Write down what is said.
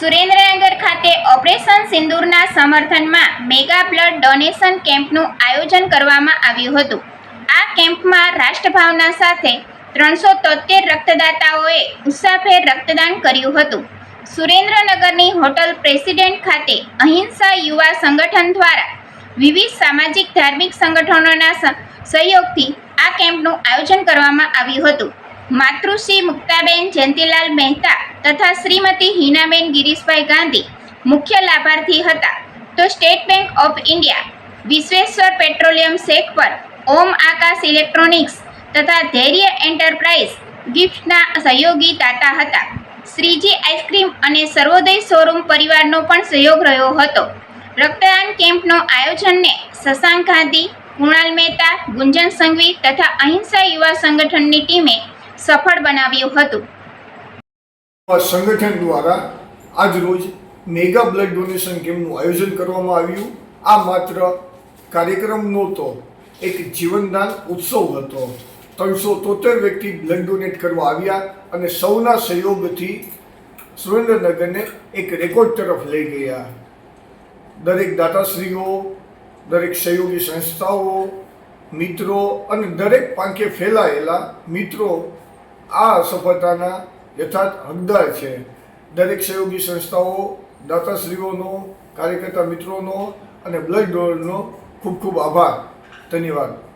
સુરેન્દ્રનગર ખાતે ઓપરેશન સિંદૂરના સમર્થનમાં mega blood donation કેમ્પનું આયોજન કરવામાં આવ્યું હતું. આ કેમ્પમાં રાષ્ટ્રભાવના સાથે ત્રણસો તોતેર રક્તદાતાઓએ ઉત્સાહભેર રક્તદાન કર્યું હતું. સુરેન્દ્રનગરની હોટલ પ્રેસિડેન્ટ ખાતે અહિંસા યુવા સંગઠન દ્વારા વિવિધ સામાજિક ધાર્મિક સંગઠનોના સહયોગથી આ કેમ્પનું આયોજન કરવામાં આવ્યું હતું. માતૃશ્રી મુક્તાબેન જયંતિલાલ મહેતા તથા શ્રીમતી હિનાબેન ગિરીશભાઈ ગાંધી મુખ્ય લાભાર્થી હતા. તો State Bank of India, Vishweshwar petroleum Sheikh પર ઓમ આકાશ ઇલેક્ટ્રોનિક્સ તથા ધૈર્ય એન્ટરપ્રાઇઝ ગિફ્ટના સહયોગી દાતા હતા. શ્રીજી આઈસ્ક્રીમ અને સર્વોદય શોરૂમ પરિવારનો પણ સહયોગ રહ્યો હતો. રક્તદાન કેમ્પનો આયોજનને શશાંક ગાંધી, કુણાલ મહેતા, ગુંજન સંઘવી તથા અહિંસા યુવા સંગઠનની ટીમે સફળ બનાવ્યું હતું. સંગઠન દ્વારા આજ રોજ મેગા બ્લડ ડોનેશન કેમ્પનું આયોજન કરવામાં આવ્યું. આ માત્ર કાર્યક્રમ નહોતો, એક જીવનદાન ઉત્સવ હતો. ત્રણસો તોતેર વ્યક્તિ બ્લડ ડોનેટ કરવા આવ્યા અને સૌના સહયોગથી સુરેન્દ્રનગરને એક રેકોર્ડ તરફ લઈ ગયા. દરેક દાતાશ્રીઓ, દરેક સહયોગી સંસ્થાઓ, મિત્રો અને દરેક પાંખે ફેલાયેલા મિત્રો આ સફળતાના યથાર્થ હકદાર છે. દરેક સહયોગી સંસ્થાઓ, દાતાશ્રીઓનો, કાર્યકર્તા મિત્રોનો અને બ્લડ ડોનરનો ખૂબ ખૂબ આભાર. ધન્યવાદ.